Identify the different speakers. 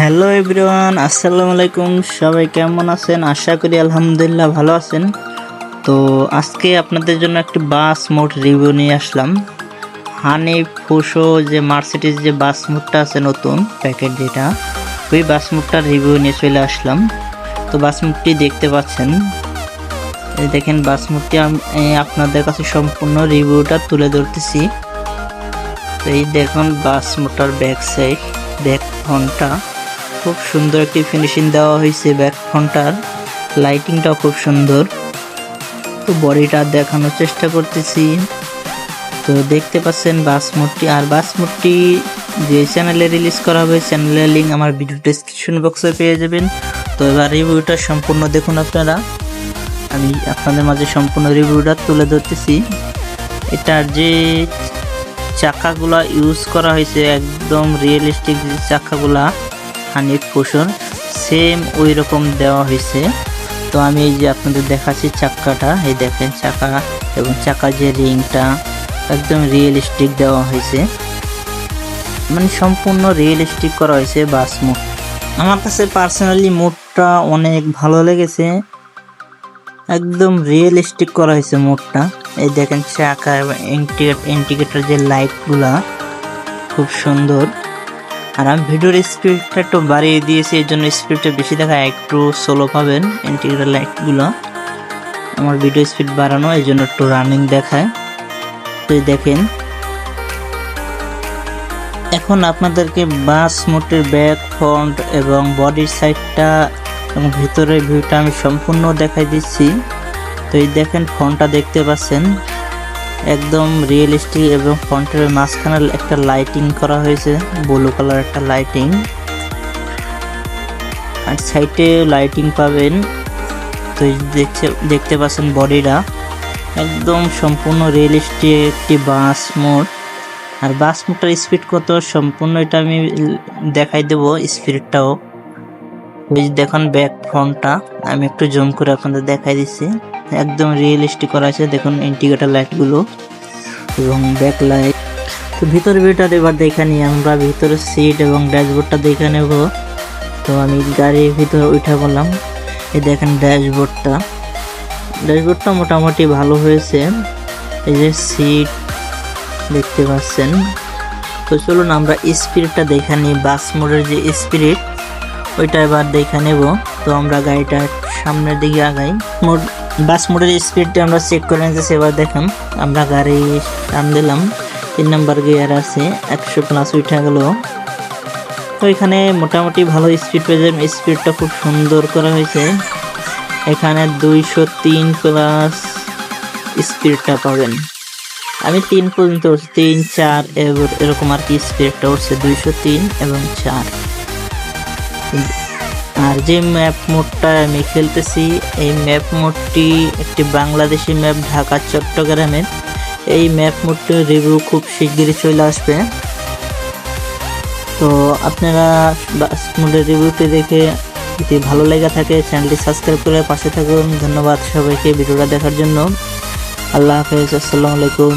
Speaker 1: Hello everyone, আসসালামু আলাইকুম। সবাই কেমন আছেন? আশা করি আলহামদুলিল্লাহ ভালো আছেন। তো আজকে আপনাদের জন্য একটি বাস মোট রিভিউ নিয়ে আসলাম। হানি ফুসো যে মার্সিডিজ যে বাস মোটটা আছে নতুন প্যাকেট যেটা, ওই বাস মোটটার রিভিউ নিয়ে চলে আসলাম। তো বাস মোটটি দেখতে পাচ্ছেন। এই দেখেন, বাস মোটটি আপনাদের কাছে সম্পূর্ণ রিভিউটা তুলে ধরতেছি। এই দেখুন, বাস মোটর ব্যাক সাইড ব্যাক ফোনটা খুব সুন্দর একটি ফিনিশিং দেওয়া হয়েছে ব্যাক ফোনটার লাইটিংটাও খুব সুন্দর। তো বডিটা দেখানোর চেষ্টা করতেছি। তো দেখতে পাচ্ছেন বাস আর বাস মোডটি যে চ্যানেলে রিলিজ করা হবে চ্যানেলের লিঙ্ক আমার ভিডিও ডেসক্রিপশন বক্সে পেয়ে যাবেন। তো এবার রিভিউটা সম্পূর্ণ দেখুন আপনারা। আমি আপনাদের মাঝে সম্পূর্ণ রিভিউটা তুলে ধরতেছি। এটার যে চাকাগুলা ইউজ করা হয়েছে, একদম রিয়েলিস্টিক যে চাকাগুলা হানিফ পোষণ সেম ওই রকম দেওয়া হয়েছে। তো আমি এই যে আপনাদের দেখাচ্ছি চাক্কাটা, এই দেখেন চাকা এবং চাকা যে রিংটা, একদম রিয়েলিস্টিক দেওয়া হয়েছে। মানে সম্পূর্ণ রিয়েলিস্টিক করা হয়েছে বাস মুড আমার কাছে পার্সোনালি মুডটা অনেক ভালো লেগেছে। একদম রিয়েলিস্টিক করা হয়েছে মোডটা এই দেখেন চাকা এবং ইন্ডিকেটর যে লাইটগুলা খুব সুন্দর। আর আমি ভিডিওর স্পিডটা একটু বাড়িয়ে দিয়েছি, এর জন্য স্পিডটা বেশি দেখায় একটু স্লো পাবেন ইন্ডিকেটর লাইটগুলো আমার ভিডিও স্পিড বাড়ানো এই জন্য একটু রানিং দেখায়। তো দেখেন। এখন আপনাদেরকে বাস মোটের ব্যাক ফ্রন্ট এবং বডির সাইডটা এবং ভিতরের ভিউটা আমি সম্পূর্ণ দেখাই দিচ্ছি। তো এই দেখেন ফোনটা দেখতে পাচ্ছেন। একদম রিয়েলিস্টিক এবং ফ্রন্টের মাঝখানে একটা লাইটিং করা হয়েছে ব্লু কালার একটা লাইটিং আর সাইডে লাইটিং পাবেন, তো এই দেখতে পাচ্ছেন বডিটা। একদম সম্পূর্ণ রিয়েলিস্টিক একটি বাস মোড। আর বাস মোডটার স্পিড কত? সম্পূর্ণ এটা আমি দেখাই দেবো স্পিডটাও দেখুন ব্যাক ফ্রন্টটা আমি একটু জুম করে আপনাদের দেখাই দিচ্ছি। একদম রিয়েলিস্টিক করা আছে। দেখুন ইন্ডিকেটার লাইটগুলো এবং ব্যাক লাইট তো ভিতর ভিউটা এবার দেখে নিই, আমরা ভিতরে সিট এবং ড্যাশবোর্ডটা দেখে নেব। তো আমি গাড়ির ভিতরে উঠা বললাম এই দেখেন ড্যাশবোর্ডটা ড্যাশবোর্ডটা মোটামুটি ভালো হয়েছে। এই যে সিট দেখতে পাচ্ছেন। তো চলুন আমরা স্পিরিটটা দেখে নিই। বাস মোডের যে স্পিরিট ওইটা এবার দেখে নেব। তো আমরা গাড়িটা সামনের দিকে আগাই। মোড বাস মোডের স্পিডটা আমরা চেক করে নিতেছি, এবার দেখেন, আমরা গাড়ি টান দিলাম। তিন নাম্বার গিয়ার আছে, একশো প্লাস উঠে গেল। তো এখানে মোটামুটি ভালো স্পিড পেয়ে যাবেন। স্পিডটা খুব সুন্দর করা হয়েছে। এখানে দুইশো তিন প্লাস স্পিডটা পাবেন। আমি তিন পর্যন্ত উঠছি, তিন, চার, এরকম আর কি স্পিডটা উঠছে, দুইশো তিন এবং চার। আর যে ম্যাপ মোডটা আমি খেলতেছি, এই ম্যাপ মোডটি একটি বাংলাদেশি ম্যাপ ঢাকা, চট্টগ্রামের। এই ম্যাপ মোডটির রিভিউ খুব শিগগিরই চলে আসবে। তো আপনারা মোডের রিভিউটি দেখে যদি ভালো লেগে থাকে চ্যানেলটি সাবস্ক্রাইব করে পাশে থাকুন। ধন্যবাদ সবাইকে ভিডিওটা দেখার জন্য। আল্লাহ হাফেজ, আসসালামু আলাইকুম।